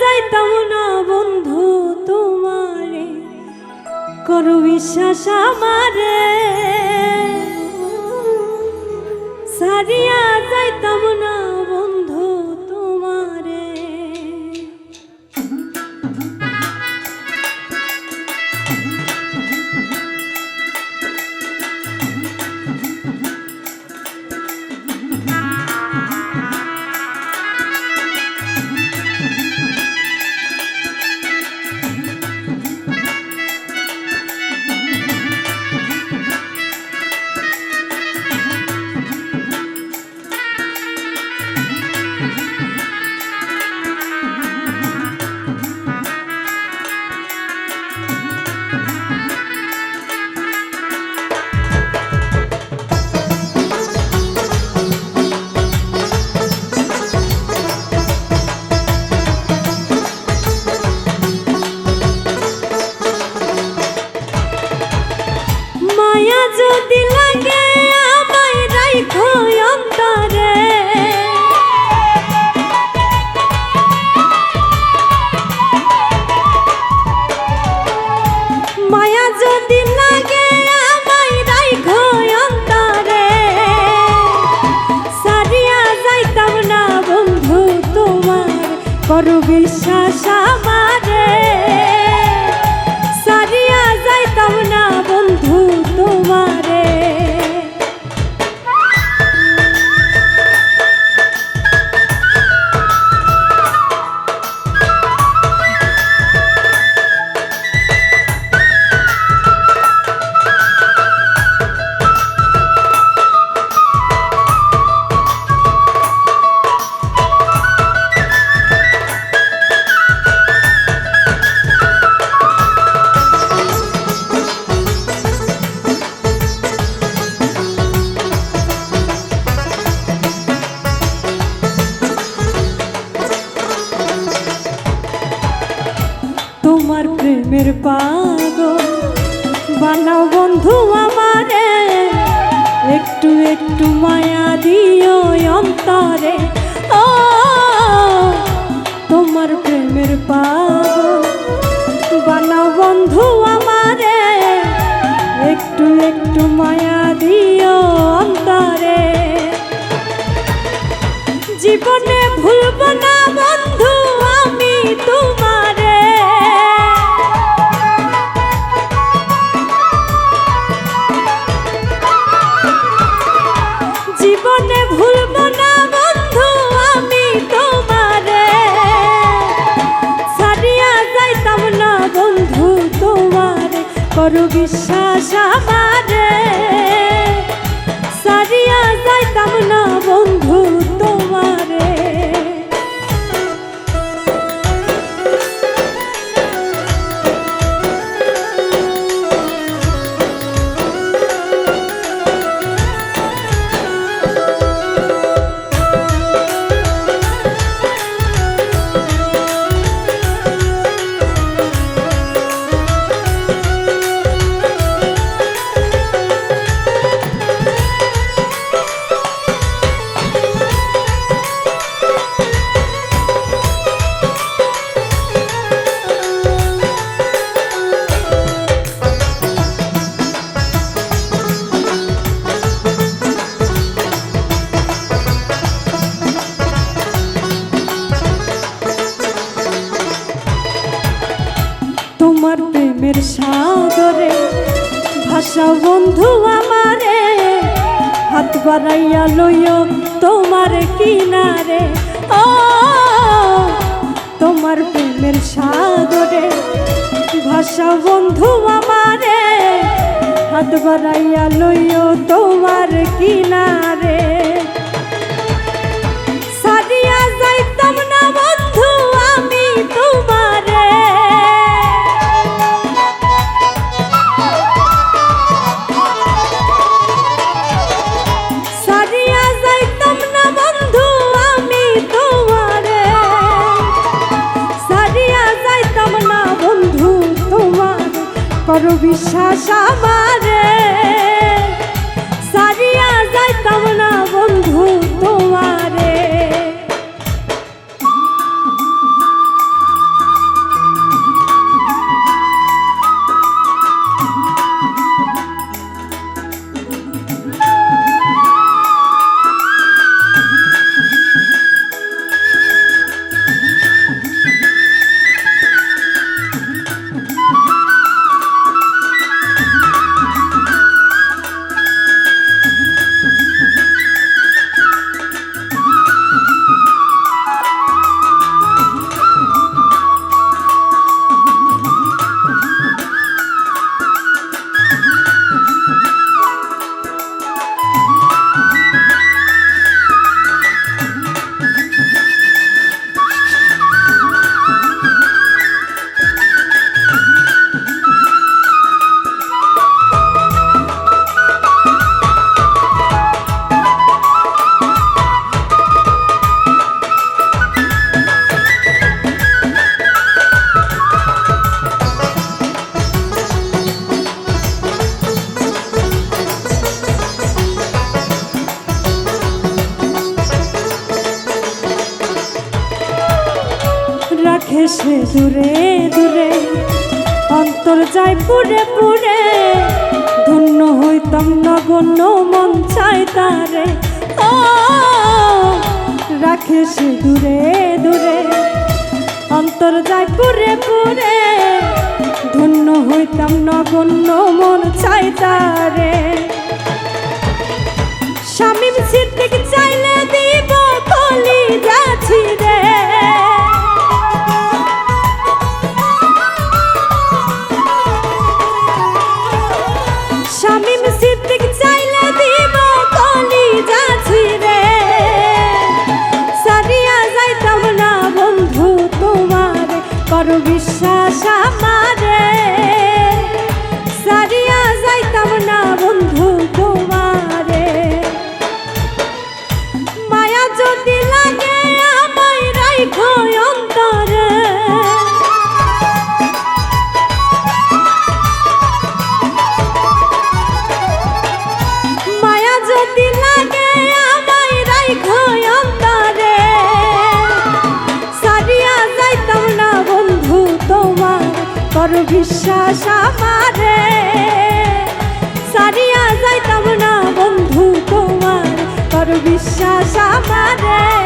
যাইতাম না বন্ধু তোমারে করো বিশ্বাস আমারে। সারিয়া যাইতাম না করু বিশ্বাস তোমার প্রেমের পাগল। বানাও বন্ধু আমারে, একটু একটু মায়া দিও অন্তরে। ও, তোমার প্রেমের পাগল। বানাও বন্ধু আমারে, একটু একটু মায়া দিও অন্তরে। জীবনে ভুলব না বন্ধু। করু বিশ্বাস আমারে তোমার প্রেমের সাগরে ভাষা বন্ধু আমারে, হাত বাড়াইয়া লইও তোমার কিনারে। ও, তোমার প্রেমের সাগরে ভাষা বন্ধু আমারে, হাত বাড়াইয়া লইও তোমার কিনারে। বিশ্বাস আমারে। সারিয়া যাইতাম না বন্ধু তোমারে। রাখে সে দূরে দূরে, অন্তর যায় পুরে পুরে ধন্য হইতাম নগণ্য মন চাই তারে। ও, রাখে সে দূরে দূরে, অন্তর যায় পুরে পুরে ধন্য হইতাম নগণ্য মন চাই তারে। স্বামীর সিদ্দিক চাইলে দিব কলি যাচ্ছি বড় বিশ্বাস আমারে। সারিয়া যাইতাম না বন্ধু তোমার বড় বিশ্বাস আমারে।